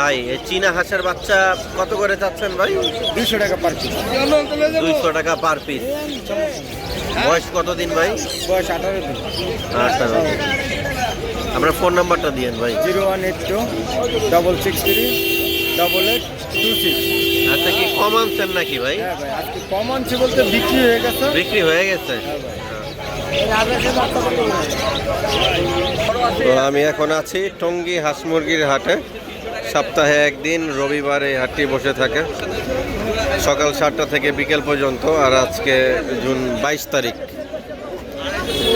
ভাই চীনা হাঁসের বাচ্চা কত করে চাচ্ছেন ভাই? দুইশো টাকা পার পিস দুইশো টাকা পার পিস বয়স কতদিন ভাই? বয়স আঠারো দিন। আঠারো দিন। আপনার ফোন নাম্বারটা দিয়েন ভাই। Zero one eight two double six three double eight two six. আচ্ছা কি কম আনছেন নাকি ভাই? হ্যাঁ আজকে কম আনছে বলতে বিক্রি হয়ে গেছে। বিক্রি হয়ে গেছে? হ্যাঁ তো আমি এখন আছি টঙ্গী হাঁস মুরগির হাটে। সপ্তাহে একদিন, রবিবার হাটটি বসে থাকে। সকাল সাতটা থেকে বিকেল পর্যন্ত আর আজকে জুন বাইশ তারিখ।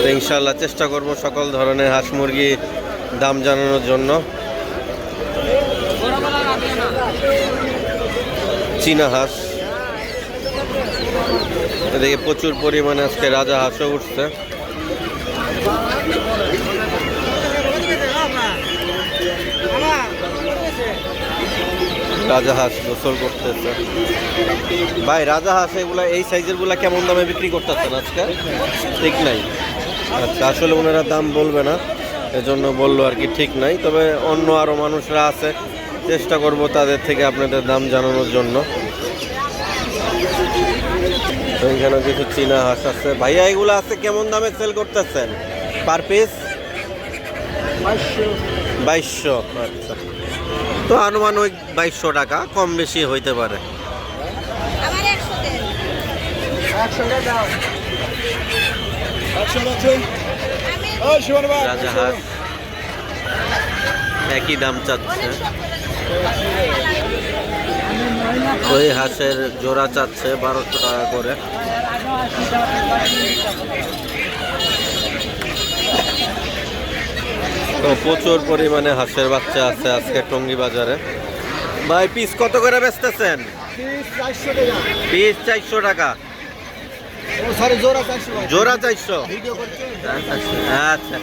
তো ইনশাল্লাহ চেষ্টা করব সকল ধরনের হাঁস মুরগি দাম জানানোর জন্য। চীনা হাঁস। এদিকে প্রচুর পরিমাণে আজকে রাজা হাঁসও উঠছে। রাজা হাঁস গোসল করতেছে। ভাই রাজা হাঁস এগুলা এই সাইজেরগুলা কেমন দামে বিক্রি করতেছেন আজকে? ঠিক নাই। আচ্ছা আসলে ওনারা দাম বলবে না এজন্য বলল আর কি ঠিক নাই। তবে অন্য আরও মানুষরা আছে চেষ্টা করব তাদের থেকে আপনাদের দাম জানানোর জন্য। তো এখানে কিছু চীনা হাঁস আছে। ভাইয়া এগুলো আছে কেমন দামে সেল করতেছেন? পার পিস বাইশশো আচ্ছা। তো আনুমানিক বাইশশো টাকা কম বেশি হইতে পারে। একই দাম চাচ্ছে। ওই হাঁসের জোড়া চাচ্ছে বারোশো টাকা করে। তো প্রচুর পরিমাণে হাঁসের বাচ্চা আছে আজকে টঙ্গী বাজারে। ভাই পিস কত করে বেচতেছেন? পিস চারশো টাকা। জোড়া চারশো আচ্ছা।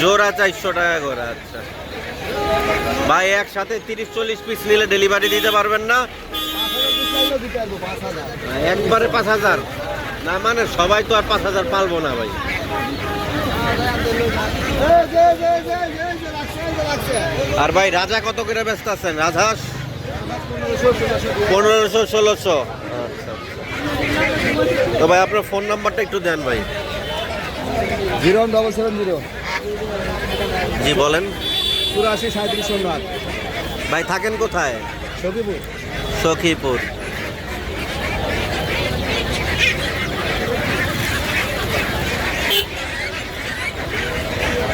জোড়া চারশো টাকা করে আচ্ছা। ভাই একসাথে তিরিশ চল্লিশ পিস নিলে ডেলিভারি দিতে পারবেন না? একবারে পাঁচ হাজার? না মানে সবাই তো আর পাঁচ হাজার পালবো না ভাই। আর ভাই রাজা কত করে ব্যস্ত আছেন? রাজহাঁস পনেরোশো ষোলোশো। আচ্ছা তো ভাই আপনার ফোন নাম্বারটা একটু দেন ভাই। জিরো ডবল সেভেন জিরো জি বলেন। চুরাশি সাঁত্রিশ ভাই থাকেন কোথায়? সখীপুর। সখীপুর।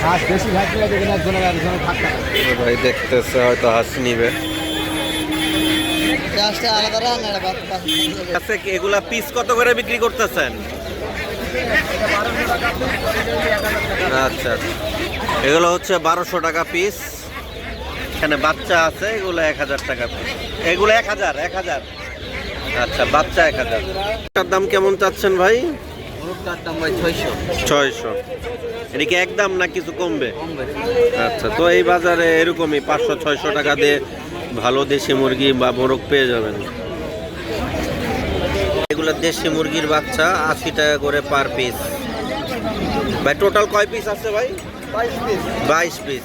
হাঁস বেশি ঘাট নিয়ে দেখেন একজনের একজনের থাকতে ভাই দেখতেছে হয়তো হাঁস নিবে। আচ্ছা কি এগুলা পিস কত করে বিক্রি করতেছেন? আচ্ছা এগুলো হচ্ছে বারোশো টাকা পিস এখানে বাচ্চা আছে এগুলো এক হাজার টাকা পিস এগুলো এক হাজার এক হাজার। আচ্ছা বাচ্চা এক হাজার। দাম কেমন চাচ্ছেন ভাই? গরুটার দাম ভাই ছয়শো। ছয়শো। এটা কি একদম না কিছু কমবে? আচ্ছা তো এই বাজারে এরকমই পাঁচশো ছয়শো টাকা দিয়ে ভালো দেশি মুরগি বা মোরগ পেয়ে যাবেন। এগুলো দেশি মুরগির বাচ্চা আশি টাকা করে পার পিস। ভাই টোটাল কয় পিস আছে ভাই? বাইশ পিস। বাইশ পিস।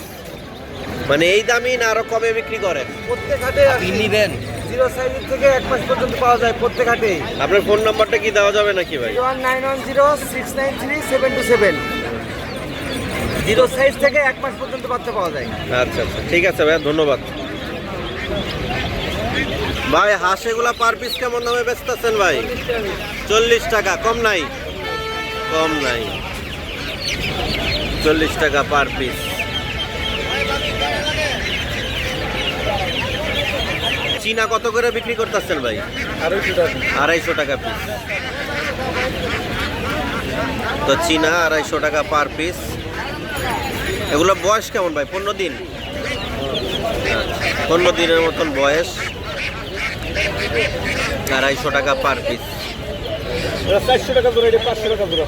মানে এই দামই না আরও কমে বিক্রি করেন? প্রত্যেক হাটে আপনি নিবেন। জিরো সাইজ থেকে এক মাস পর্যন্ত পাওয়া যায় প্রত্যেক হাটে। আপনার ফোন নাম্বারটা কি দেওয়া যাবে নাকি ভাই? One nine one zero six nine three seven two seven. Zero size থেকে এক মাস পর্যন্ত বাচ্চা পাওয়া যায়। আচ্ছা আচ্ছা ঠিক আছে ভাই ধন্যবাদ। ভাই হাঁস এগুলা পার পিস কেমন দামে বেচতেছেন ভাই? চল্লিশ টাকা কম নাই? কম নাই। চল্লিশ টাকা পার পিস চীনা কত করে বিক্রি করতেছেন ভাই? আড়াইশো টাকা। আড়াইশো টাকা পিস তো চীনা আড়াইশো টাকা পার পিস এগুলো বয়স কেমন ভাই? পনেরো দিন? আচ্ছা, পনেরো দিনের মতন বয়স। আড়াইশো টাকা পার পিস চারশো টাকা ধরে পাঁচশো টাকা ধরে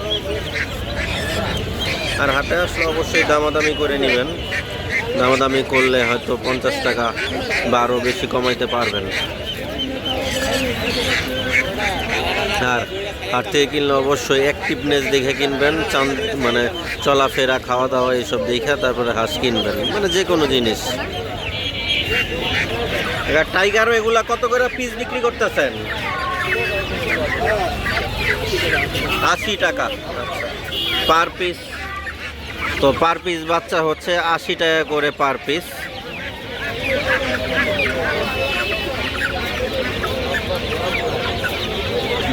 আর হাটে আসলে অবশ্যই দামাদামি করে নেবেন। দামাদামি করলে হয়তো পঞ্চাশ টাকা বা আরও বেশি কমাইতে পারবেন। আর হাট থেকে কিনলে অবশ্যই অ্যাক্টিভনেস দেখে কিনবেন, চান মানে চলাফেরা খাওয়া দাওয়া এইসব দেখে তারপরে হাঁস কিনবেন মানে যে কোনো জিনিস। এবার টাইগারও এগুলা কত করে পিস বিক্রি করতেছেন? আশি টাকা। পার পিস তো পার পিস বাচ্চা হচ্ছে আশি টাকা করে পার পিস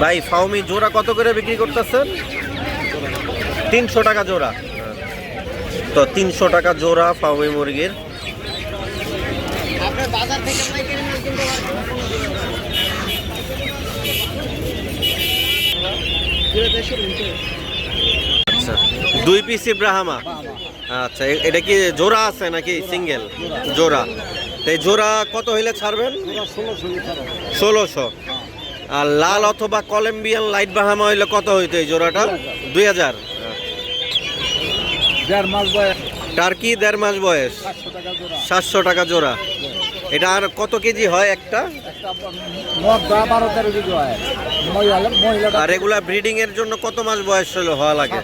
ভাই ফাউমি জোড়া কত করে বিক্রি করতেছেন তিনশো টাকা জোড়া। তো তিনশো টাকা জোড়া ফাউমি মুরগির। আচ্ছা দুই পিস ইব্রাহামা। আচ্ছা এটা কি জোড়া আছে নাকি সিঙ্গেল? জোড়া। তো এই জোড়া কত হইলে ছাড়বেন। ষোলোশো। আর লাল অথবা কলম্বিয়ান লাইট বাহামা হইলে কত হইতো এই জোড়াটা? দুই হাজার। দেড় মাস বয়স। টার্কি দেড় মাস বয়স। সাতশো টাকা জোড়া। এটা আর কত কেজি হয় একটা? আর এগুলা ব্রিডিং এর জন্য কত মাস বয়স হলো হওয়া লাগে।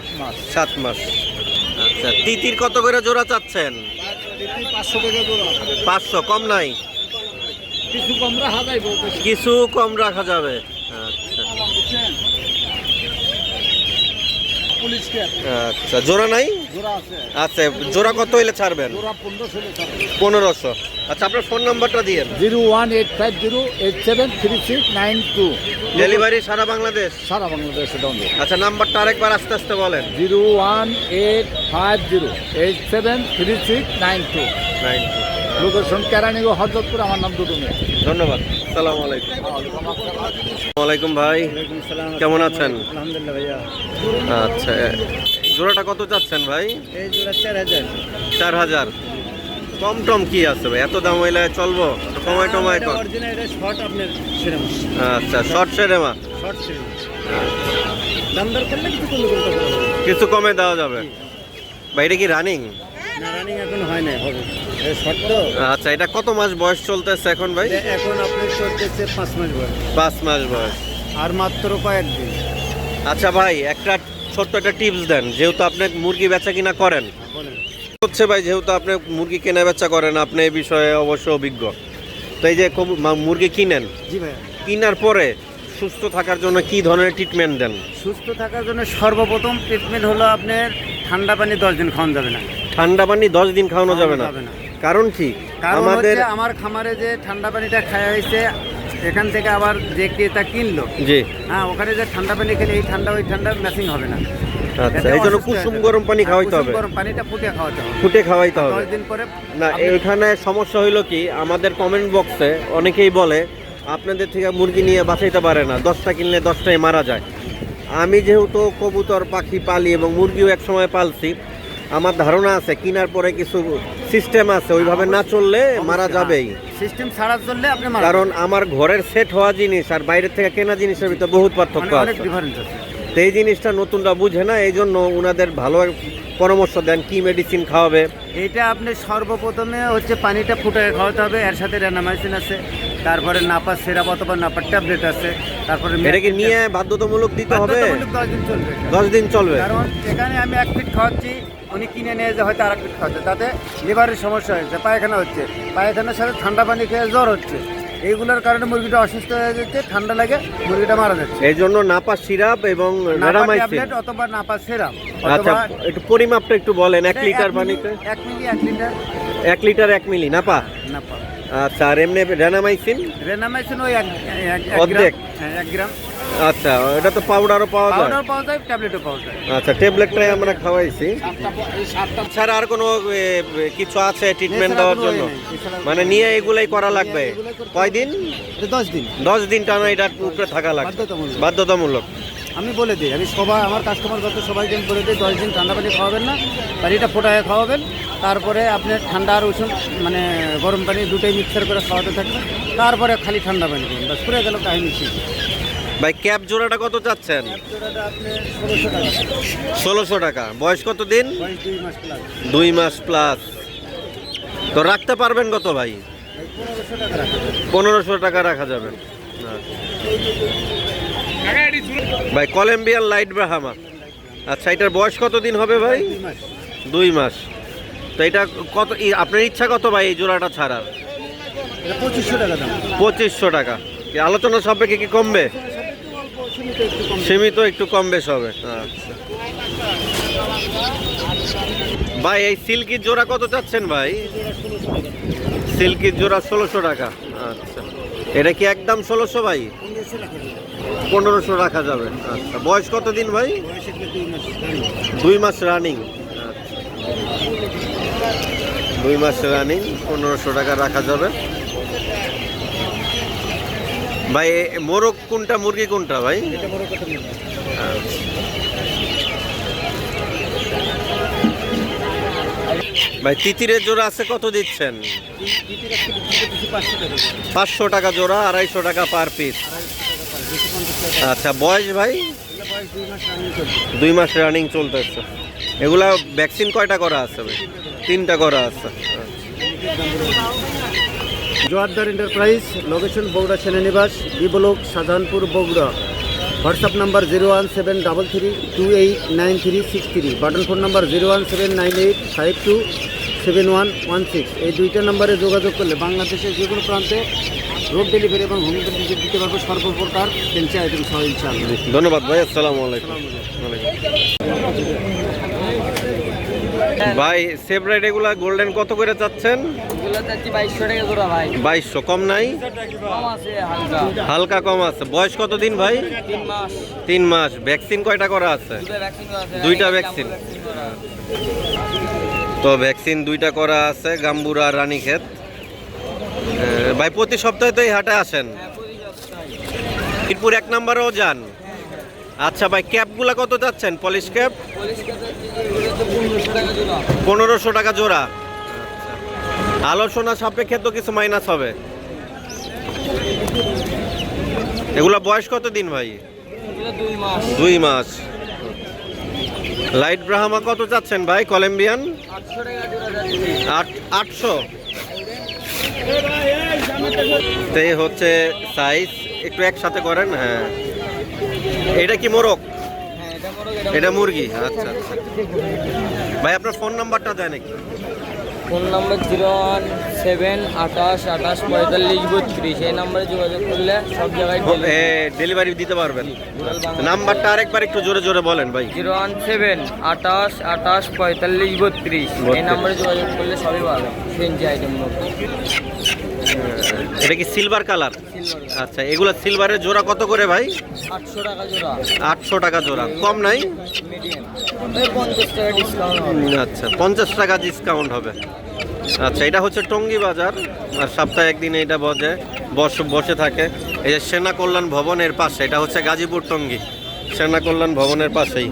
সাত মাস। আচ্ছা তিতির কত করে জোড়া চাচ্ছেন? পাঁচশো কম নাই? কিছু কম রাখা যাইব কিছু কম রাখা যাবে। আচ্ছা। আচ্ছা জোড়া নাই? আচ্ছা জোড়া কত হইলে ছাড়বেন? পনেরোশো আচ্ছা আপনার ফোন নাম্বারটা দিয়েন zero one eight five zero eight seven three six nine two. Delivery সারা বাংলাদেশ? সারা বাংলাদেশে আচ্ছা নাম্বারটা আরেকবার আস্তে আস্তে বলেন। Zero one eight five zero eight seven three six nine two. Nine location Keraniganj Hazratpur আমার নাম দুটো ধন্যবাদ। সালাম আলাইকুম। ওয়ালাইকুম ভাই। কেমন আছেন? আলহামদুলিল্লাহ ভাইয়া। আচ্ছা জোড়াটা কত চাচ্ছেন ভাই? এই জোড়া চার হাজার। চার হাজার। কম টম কি আছে ভাই? এত দাম হইলে চলবো? সময় টময় সেরম আচ্ছা শর্ট সেরেমা কমে কিছু কমে দেওয়া যাবে। ভাই এটা কি রানিং হয় আচ্ছা এটা কত মাস বয়স চলতেছে এখন ভাই এখন আপনি চলতেছে পাঁচ মাস বয়স পাঁচ মাস বয়স আর মাত্র কয়েকদিন আচ্ছা ভাই একটা ছোট্ট একটা টিপস দেন যেহেতু আপনি মুরগি বেচা কিনা করেন হচ্ছে ভাই যেহেতু আপনি মুরগি কেনা বেচা করেন আপনি এই বিষয়ে অবশ্য অভিজ্ঞ তো এই যে মুরগি কিনেন কেনার পরে সুস্থ থাকার জন্য কি ধরনের ট্রিটমেন্ট দেন? সুস্থ থাকার জন্য সর্বপ্রথম ট্রিটমেন্ট হলো আপনার ঠান্ডা পানি দশ দিন খাওয়ানো যাবে না। ঠান্ডা পানি দশ দিন খাওয়ানো যাবে না। কারণ কি? আমাদের আমার খামারে যে ঠান্ডা পানিটা খাওয়া হয়েছে এখান থেকে আবার যে ক্রেতা কিনলো জি। হ্যাঁ ওখানে যে ঠান্ডা পানি খেলে এই ঠান্ডা ওই ঠান্ডা ম্যাচিং হবে না। আচ্ছা এই জন্য কুসুম গরম পানি খাওয়াইতে হবে। গরম পানিটা ফুটে খাওয়াতে হবে। ফুটে খাওয়াইতে হবে। দিন পরে না সমস্যা হইল কি? আমাদের কমেন্ট বক্সে অনেকেই বলে আপনাদের থেকে মুরগি নিয়ে বাঁচাইতে পারে না। দশটা কিনলে দশটায় মারা যায়। আমি যেহেতু কবুতর পাখি পালি এবং মুরগিও এক সময় পালছি আমার ধারণা আছে কিনার পরে কিছু সিস্টেম আছে ওইভাবে না চললে মারা যাবেই। সিস্টেম ছাড়া চললে আপনি কারণ আমার ঘরের সেট হওয়া জিনিস আর বাইরের থেকে কেনা জিনিসের ভিতরে বহুত পার্থক্য মানে আছে। তো এই জিনিসটা নতুনরা বুঝে না এই জন্য ওনাদের ভালো পরামর্শ দেন কি মেডিসিন খাওয়াবে। এটা আপনি সর্বপ্রথমে হচ্ছে পানিটা ফুটায় খাওয়াতে হবে এর সাথে রেনামাইসিন আছে তারপরে নাপার সিরাপ অথবা নাপার ট্যাবলেট আছে তারপরে এটা কি নিয়ে বাধ্যতামূলক দিতে হবে? দশ দিন চলবে। দশ দিন চলবে। কারণ এখানে আমি এক ফিট খাওয়াচ্ছি উনি কিনে নিয়ে যে হয়তো আর এক ফিট খাওয়াচ্ছে তাতে লিভারের সমস্যা হচ্ছে পায়খানা হচ্ছে পায়খানার সাথে ঠান্ডা পানি খেয়ে জ্বর হচ্ছে। এইগুলোর কারণে মুরগিটা অসুস্থ হয়ে যাচ্ছে ঠান্ডা লাগে মুরগিটা মারা যাচ্ছে। এই জন্য নাপা সিরাপ এবং নারামাইসিন অথবা নাপা সিরাপ আচ্ছা একটু পরিমাপটা একটু বলেন এক লিটার পানিতে? এক মিলি এক লিটার। এক লিটার এক মিলি নাপা? নাপা। আচ্ছা আর এমনি র্যানামাইসিন রেনামাইসিন ওই অর্ধেক? গ্রাম। হ্যাঁ, এক গ্রাম। আচ্ছা এটা তো পাউডারও পাওয়া যায়? পাউডার পাওয়া যায় ট্যাবলেটও পাওয়া যায়। আচ্ছা ট্যাবলেটটাই আমরা খাওয়াইছি। ছাড়া আর কোনো কিছু আছে ট্রিটমেন্ট দেওয়ার জন্য? এছাড়া- মানে নিয়ে এগুলাই করা লাগবে? কয়দিন? দশ দিন। দশ দিন টানা এটা উপরে থাকা লাগবে। বাধ্যতামূলক। আমি বলে দিই আমি সবাই আমার কাস্টমার যত সবাইকে আমি বলে দিই দশ দিন ঠান্ডা পানি খাওয়াবেন না পানিটা ফোটায় খাওয়াবেন তারপরে আপনি ঠান্ডা আর উষুম মানে গরম পানি দুটোই মিক্সার করে খাওয়াতে থাকবেন তারপরে খালি ঠান্ডা পানি দেবেন বাস পুরে গেল কাহিনী শেষ ভাই ক্যাপ জোড়াটা কত চাচ্ছেন? ষোলোশো টাকা। বয়স কত দিন? দুই মাস প্লাস তো রাখতে পারবেন কত ভাই? পনেরোশো টাকা রাখা যাবে। ভাই কলম্বিয়ান লাইট ব্রাহামা আচ্ছা এটার বয়স কত দিন হবে ভাই? দুই মাস। তো এটা কত আপনার ইচ্ছা কত ভাই এই জোড়াটা ছাড়ার? পঁচিশশো টাকা কি আলোচনা সাপেক্ষে কি কমবে? সীমিত একটু কম সীমিত একটু কম বেশ হবে আচ্ছা। ভাই এই সিল্কির জোড়া কত চাচ্ছেন ভাই? সিল্কির জোড়া ষোলোশো টাকা। আচ্ছা। এটা কি একদম ষোলোশো ভাই? পনেরোশো রাখা যাবে। আচ্ছা বয়স কত দিন ভাই? দুই মাস রানিং। দুই মাস রানিং দুই মাস রানিং পনেরোশো টাকা রাখা যাবে। ভাই মোরগ কোনটা মুরগি কোনটা ভাই? এটা ভাই, তিতিরের জোড়া আছে কত দিচ্ছেন? পাঁচশো টাকা জোড়া, আড়াইশো টাকা পার পিস। আচ্ছা বয়স ভাই? দুই মাস রানিং চলতেছে। এগুলা ভ্যাকসিন কয়টা করা আছে ভাই? তিনটা করা আছে। জোয়ারদার এন্টারপ্রাইজ, লোকেশন বগুড়া সেনানিবাস, বিবলক Sadharanpur Bogura. WhatsApp number zero one seven double three two eight nine three six three button phone number zero one seven nine eight five two seven one one six. এই দুইটা নাম্বারে যোগাযোগ করলে বাংলাদেশের যে কোনো প্রান্তে রোড ডেলিভারি এবং হোম ডেলিভারি দিতে পারব সর্বপ্রকার ফেন্সি আইটেম সহ ইনশাআল্লাহ। ধন্যবাদ ভাই আসসালামু আলাইকুম। ভাই সেভ রাইড এগুলা গোল্ডেন কত করে চাচ্ছেন? বাইশশো কম নাই? হালকা। কম আছে। বয়স কত দিন ভাই? তিন মাস। ভ্যাকসিন কয়টা করা আছে? ভ্যাকসিন দুইটা vaccine? তো ভ্যাকসিন দুইটা করা আছে গাম্বুরা রানীক্ষেত। ভাই প্রতি সপ্তাহে তো এই হাটে আসেন? মিরপুর এক নম্বরেও যান? আচ্ছা ভাই ক্যাপগুলা কত যাচ্ছেন পলিশ ক্যাপ? পনেরোশো টাকা জোড়া। আলোচনা সাপেক্ষে তো কিছু মাইনাস হবে। এগুলা বয়স কত দিন ভাই? দুই মাস। লাইট ব্রাহ্মা কত চাচ্ছেন ভাই কলম্বিয়ান আটশো তো হচ্ছে সাইজ একটু একসাথে করেন হ্যাঁ। এটা কি মোরগ? হ্যাঁ এটা মুরগি আচ্ছা আচ্ছা। ভাই আপনার ফোন নাম্বারটা দেয় নাকি phone number zero one seven আঠাশ আঠাশ পঁয়তাল্লিশ বত্রিশ। এই নাম্বারে যোগাযোগ করলে সব জায়গায় ডেলিভারি দিতে পারবেন। নাম্বারটা আরেকবার একটু জোরে জোরে বলেন ভাই। জিরো ওয়ান সেভেন আঠাশ আঠাশ পঁয়তাল্লিশ বত্রিশ। এই নাম্বারে যোগাযোগ করলে সবই পাবেন। ফেন্সি আইটেম এটা কি সিলভার কালার আচ্ছা এগুলো সিলভারের জোড়া কত করে ভাই? আটশো টাকা জোড়া। আটশো টাকা জোড়া। কম নাই? আচ্ছা পঞ্চাশ টাকা ডিসকাউন্ট হবে। আচ্ছা এটা হচ্ছে টঙ্গী বাজার। আর সপ্তাহে একদিন এটা বসে বস বসে থাকে। এই যে সেনা কল্যাণ ভবনের পাশে এটা হচ্ছে গাজীপুর টঙ্গী। সেনা কল্যাণ ভবনের পাশেই।